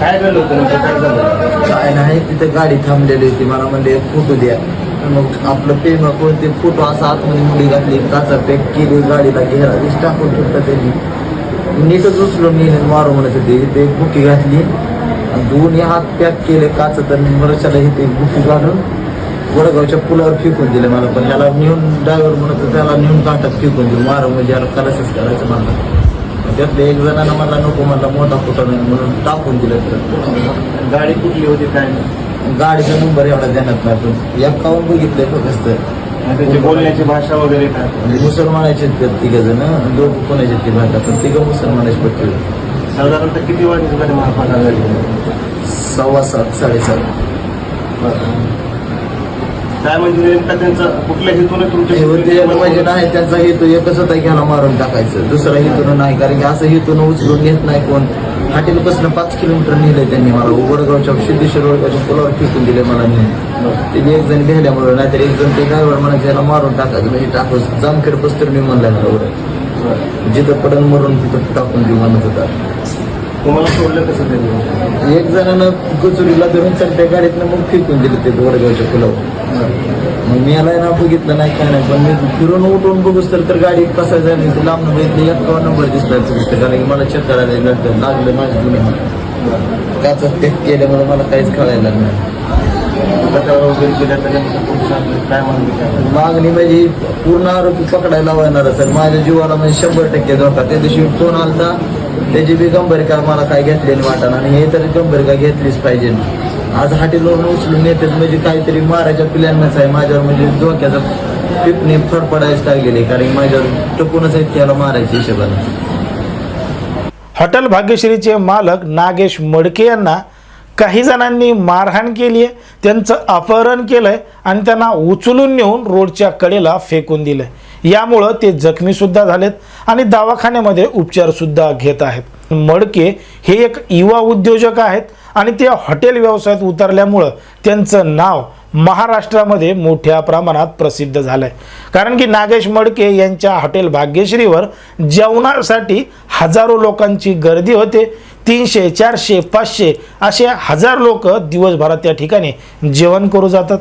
काय झालं होतं काय झालं? काय नाही तिथे गाडी थांबलेली होती. मला म्हणले फोटो द्या. मग आपलं पेमा कोणते फोटो असा आतमध्ये मुली घातली काचा पॅक केली गाडीला घेरा वीस टाकून ठेवता त्यांनी. नीटच उचलून नेले मारू म्हणत होते इथे एक बुकी घातली. आणि दोन्ही हात पॅक केले काचं तर मरशाला इथे एक बुकी घालून वडगावच्या पुलावर फेकून दिले मला. पण याला नेऊन ड्रायव्हर म्हणत त्याला नेऊन काटात फेकून दिलं मारू म्हणजे याला करायचंच करायचं मला त्यातले एक जणांना मला नको मला मोठा फोटो नाही म्हणून टाकून दिलं तर गाडी कुठली होती काय? नाही गाडीचा नंबर एवढा देण्यात नाही पण एक काऊन बघितलंय फक्त त्याची बोलण्याची भाषा वगैरे काय? म्हणजे मुसलमानाचे तिघ जण दोघं कोणाचे ते भाषा पण तिघं मुसलमानाचे पट्टी साधारणतः किती वाजता गाडी महापाला झाली सव्वा सात साडेसात. काय म्हणजे नेमका त्यांचा कुठल्या हेतूने होते एक म्हणजे तुमच्या नाही त्यांचा हेतू एकच होता की ह्याला मारून टाकायचं. दुसरा हेतून नाही कारण की असं हेतून उचलून नेत नाही कोण. हॉटेलपासून पाच किलोमीटर नेलं त्यांनी मला. उघडगावच्या सिद्धेश्वर वडगावच्या पुलावर फेकून दिले मला नेऊन ते बी एक जण भेल्यामुळे नाहीतर एक जण ते ड्रायव्हर म्हणायचं याला मारून टाकायचं म्हणजे टाकू जामखेड पस्तर मी म्हणला जिथं पडन मरून तिथं टाकून देऊ म्हणत होता. तुम्हाला सोडलं कसं त्यांनी? एक जणानं कचुरीला धरून चढत्या गाडीतनं मग फेकून दिलं ते वडगावच्या पुलावर. मग मी याला ना बघितलं नाही काय नाही. पण मी फिरून उठून बघूस तर तर गाडी कसा झाली. ते लांब बघितलं एक नंबर दिसला दिसतं. कारण की मला चेक करायला लागलं लागलं माझ्या जुन्या त्याचा टेक केल्यामुळे मला काहीच कळायला लागलं नाही. मागणी म्हणजे पूर्ण आरोपी पकडायला लावणार सर. माझ्या जीवाला म्हणजे शंभर टक्के धोका. त्या दिवशी फोन आलता त्याची बी गंभीर मला काय घेतलेली वाटण आणि हे तरी गंभीर घेतलीच पाहिजे आज हाटेलवरून उचलून येतेच म्हणजे काहीतरी मारायच्या प्लॅनच आहे माझ्यावर म्हणजे धोक्याचा पिपणे फडफडायच लागलेली कारण माझ्यावर टपूनच आहेत त्याला मारायच्या हिशोबाने. हॉटेल भाग्यश्रीचे मालक नागेश मडके यांना काही जणांनी मारहाण केली आहे त्यांचं अपहरण केलं आहे आणि त्यांना उचलून नेऊन रोडच्या कडेला फेकून दिलं आहे यामुळं ते जखमीसुद्धा झालेत आणि दवाखान्यामध्ये उपचारसुद्धा घेत आहेत. मडके हे एक युवा उद्योजक आहेत आणि ते हॉटेल व्यवसायात उतरल्यामुळं त्यांचं नाव महाराष्ट्रामध्ये मोठ्या प्रमाणात प्रसिद्ध झालं आहे कारण की नागेश मडके यांच्या हॉटेल भाग्यश्रीवर जेवणासाठी हजारो लोकांची गर्दी होते. तीनशे चारशे पाचशे असे हजार लोक दिवसभरात त्या ठिकाणी जेवण करू जातात.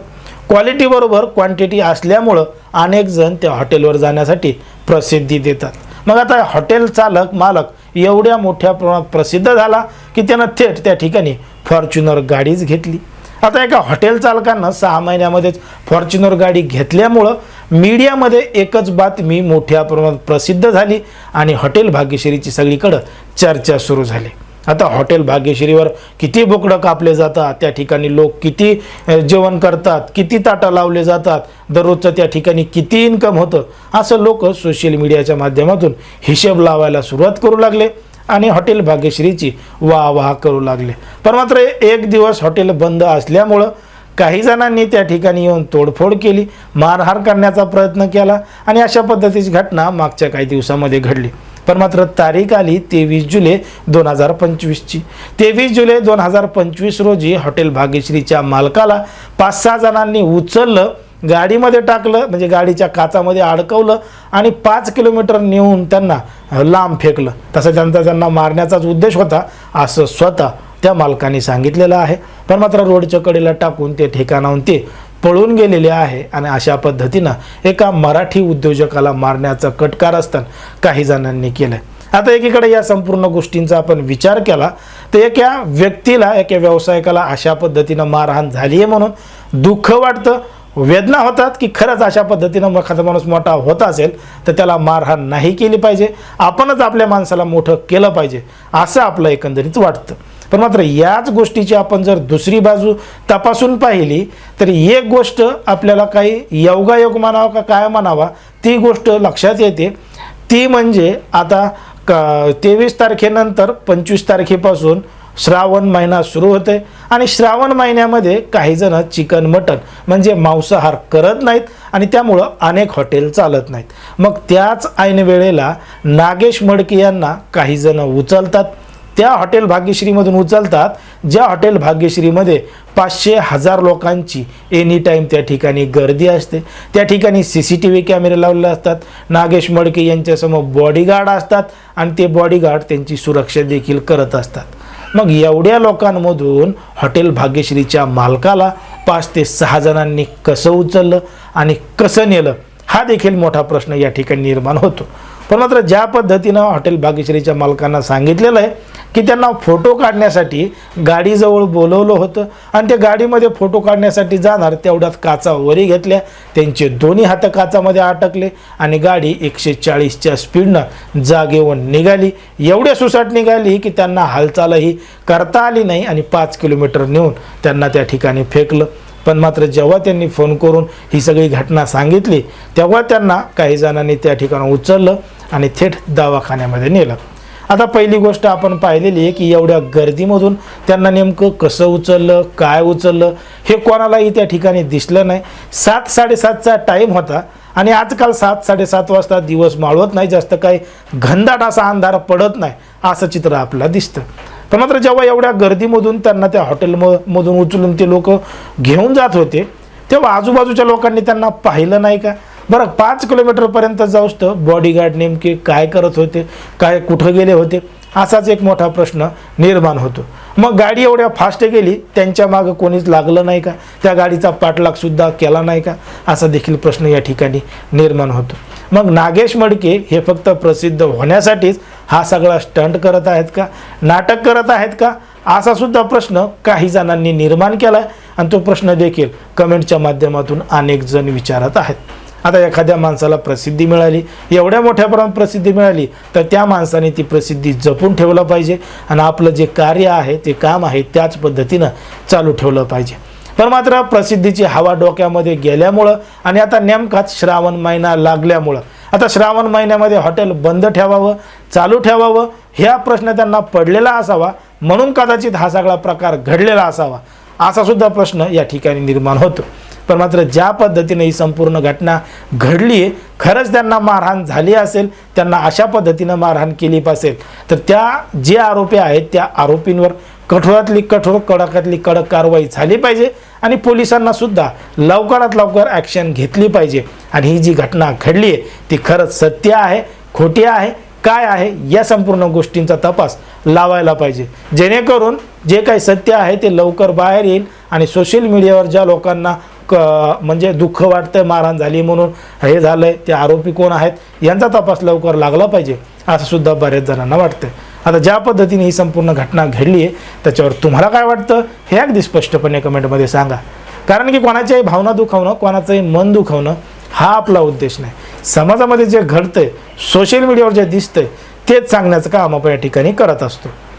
क्वालिटीबरोबर क्वांटिटी असल्यामुळं अनेक जण त्या हॉटेलवर जाण्यासाठी प्रसिद्धी देतात. मग आता हॉटेल चालक मालक एवढ्या मोठ्या प्रमाणात प्रसिद्ध झाला की त्यानं थेट त्या ठिकाणी फॉर्च्युनर गाडीच घेतली. आता एका हॉटेल चालकांना सहा महिन्यामध्येच फॉर्च्युनर गाडी घेतल्यामुळं मीडियामध्ये एकच बातमी मोठ्या प्रमाणात प्रसिद्ध झाली आणि हॉटेल भाग्यश्रीची सगळीकडं चर्चा सुरू झाली. आता हॉटेल भाग्यश्रीवर किती बोकडं कापले जातात त्या ठिकाणी लोक किती जेवण करतात किती ताटा लावले जातात दररोजचं त्या ठिकाणी किती इन्कम होतं असं लोक सोशल मीडियाच्या माध्यमातून हिशेब लावायला सुरुवात करू लागले आणि हॉटेल भाग्यश्रीची वाह वाह करू लागले. पण मात्र एक दिवस हॉटेल बंद असल्यामुळं काही जणांनी त्या ठिकाणी येऊन तोडफोड केली मारहाण करण्याचा प्रयत्न केला आणि अशा पद्धतीची घटना मागच्या काही दिवसामध्ये घडली. पण मात्र तारीख आली तेवीस जुलै दोन हजार पंचवीसची तेवीस जुलै दोन हजार पंचवीस रोजी हॉटेल भाग्यश्रीच्या मालकाला पाच सहा जणांनी उचललं गाडीमध्ये टाकलं म्हणजे गाडीच्या काचामध्ये अडकवलं आणि पाच किलोमीटर नेऊन त्यांना लांब फेकलं. तसं त्यांचा त्यांना मारण्याचाच उद्देश होता असं स्वतः त्या मालकाने सांगितलेलं आहे. पण मात्र रोडच्या कडेला टाकून ते ठिकाणाहून ते पळून गेलेले आहे आणि अशा पद्धतीनं एका मराठी उद्योजकाला मारण्याचं कटकार असताना काही जणांनी केलं आता एकीकडे या संपूर्ण गोष्टींचा आपण विचार केला तर एका व्यक्तीला एका व्यावसायिकाला अशा पद्धतीनं मारहाण झाली आहे म्हणून दुःख वाटतं वेदना होतात की खरंच अशा पद्धतीनं एखादा माणूस मोठा होत असेल तर त्याला मारहाण नाही केली पाहिजे. आपणच आपल्या माणसाला मोठं केलं पाहिजे असं आपलं एकंदरीत वाटतं. पण मात्र याच गोष्टीची आपण जर दुसरी बाजू तपासून पाहिली तर एक गोष्ट आपल्याला काही योगायोग म्हणावा का काय म्हणावा ती गोष्ट लक्षात येते. ती म्हणजे आता क तेवीस तारखेनंतर पंचवीस तारखेपासून श्रावण महिना सुरू होते आणि श्रावण महिन्यामध्ये काही जण चिकन मटन म्हणजे मांसाहार करत नाहीत आणि त्यामुळं अनेक हॉटेल चालत नाहीत. मग त्याच ऐन वेळेला नागेश मडके यांना काही जण उचलतात. त्या हॉटेल भाग्यश्रीमधून उचलतात ज्या हॉटेल भाग्यश्रीमध्ये पाचशे हजार लोकांची एनी टाईम त्या ठिकाणी गर्दी असते. त्या ठिकाणी सी सी टी व्ही कॅमेरे लावलेले असतात. नागेश मडके यांच्यासमोर बॉडीगार्ड असतात आणि ते बॉडीगार्ड त्यांची सुरक्षा देखील करत असतात. मग एवढ्या लोकांमधून हॉटेल भाग्यश्रीच्या मालकाला पाच ते सहा जणांनी कसं उचललं आणि कसं नेलं? हा देखील मोठा प्रश्न या ठिकाणी निर्माण होतो. पण मात्र ज्या पद्धतीनं हॉटेल भाग्यश्रीच्या मालकांना सांगितलेलं आहे की त्यांना फोटो काढण्यासाठी गाडीजवळ बोलवलं होतं आणि त्या गाडीमध्ये फोटो काढण्यासाठी जाणार तेवढ्यात काचा वरी घेतल्या. त्यांचे दोन्ही हात काचामध्ये अटकले आणि गाडी एकशे चाळीसच्या स्पीडनं जागेवरून निघाली. एवढ्या सुसाट निघाली की त्यांना हालचालही करता आली नाही आणि पाच किलोमीटर नेऊन त्यांना त्या ठिकाणी फेकलं. पण मात्र जेव्हा त्यांनी फोन करून ही सगळी घटना सांगितली तेव्हा त्यांना काही जणांनी त्या ठिकाणी उचललं. आणि थेट दवाखान्यामध्ये नेलं. आता पहिली गोष्ट आपण पाहिलेली आहे की एवढ्या गर्दीमधून त्यांना नेमकं कसं उचललं काय उचललं हे कोणालाही त्या ठिकाणी दिसलं नाही. सात साडेसातचा टाईम होता आणि आजकाल सात साडेसात वाजता दिवस माळवत नाही जास्त काही घनदाट असा अंधार पडत नाही असं चित्र आपल्याला दिसतं. पण मात्र जेव्हा एवढ्या गर्दीमधून त्यांना त्या हॉटेल मधून उचलून ते लोक घेऊन जात होते तेव्हा आजूबाजूच्या लोकांनी त्यांना पाहिलं नाही का? बरं पाच किलोमीटरपर्यंत जाऊ तर बॉडीगार्ड नेमके काय करत होते काय कुठं गेले होते असाच एक मोठा प्रश्न निर्माण होतो. मग गाडी एवढ्या फास्ट गेली त्यांच्या मागं कोणीच लागलं नाही का? त्या गाडीचा पाठलागसुद्धा केला नाही का? असा देखील प्रश्न या ठिकाणी निर्माण होतो. मग नागेश मडके हे फक्त प्रसिद्ध होण्यासाठीच हा सगळा स्टंट करत आहेत का? नाटक करत आहेत का? असा सुद्धा प्रश्न काही जणांनी निर्माण केला आहे आणि तो प्रश्न देखील कमेंटच्या माध्यमातून अनेक जण विचारत आहेत. आता एखाद्या माणसाला प्रसिद्धी मिळाली एवढ्या मोठ्या प्रमाणात प्रसिद्धी मिळाली तर त्या माणसाने ती प्रसिद्धी जपून ठेवलं पाहिजे आणि आपलं जे कार्य आहे ते काम आहे त्याच पद्धतीनं चालू ठेवलं पाहिजे. पण मात्र प्रसिद्धीची हवा डोक्यामध्ये गेल्यामुळं आणि आता नेमकाच श्रावण महिना लागल्यामुळं आता श्रावण महिन्यामध्ये हॉटेल बंद ठेवावं चालू ठेवावं ह्या प्रश्न त्यांना पडलेला असावा म्हणून कदाचित हा सगळा प्रकार घडलेला असावा असा सुद्धा प्रश्न या ठिकाणी निर्माण होतो. पण मात्र ज्या पद्धतीने ही संपूर्ण घटना घडली आहे खरंच त्यांना मारहाण झाली असेल त्यांना अशा पद्धतीनं मारहाण केली असेल तर त्या जे आरोपी आहेत त्या आरोपींवर कठोरातली कठोर कडाकातली कडक कारवाई झाली पाहिजे आणि पोलिसांना सुद्धा लवकरात लवकर ॲक्शन घेतली पाहिजे. आणि ही जी घटना घडली आहे ती खरंच सत्य आहे खोटी आहे काय आहे या संपूर्ण गोष्टींचा तपास लावायला पाहिजे. जेणेकरून जे काही सत्य आहे ते लवकर बाहेर येईल आणि सोशल मीडियावर ज्या लोकांना क म्हणजे दुःख वाटतंय मारहाण झाली म्हणून हे झालंय ते आरोपी कोण आहेत यांचा तपास लवकर लागला पाहिजे असं सुद्धा बऱ्याच जणांना वाटतंय. आता ज्या पद्धतीने ही संपूर्ण घटना घडली आहे त्याच्यावर तुम्हाला काय वाटतं हे अगदी स्पष्टपणे कमेंटमध्ये सांगा. कारण की कोणाच्याही भावना दुखावणं कोणाचंही मन दुखावणं हा आपला उद्देश नाही. समाजामध्ये जे घडतंय सोशल मीडियावर जे दिसतंय तेच सांगण्याचं काम आपण या ठिकाणी करत असतो.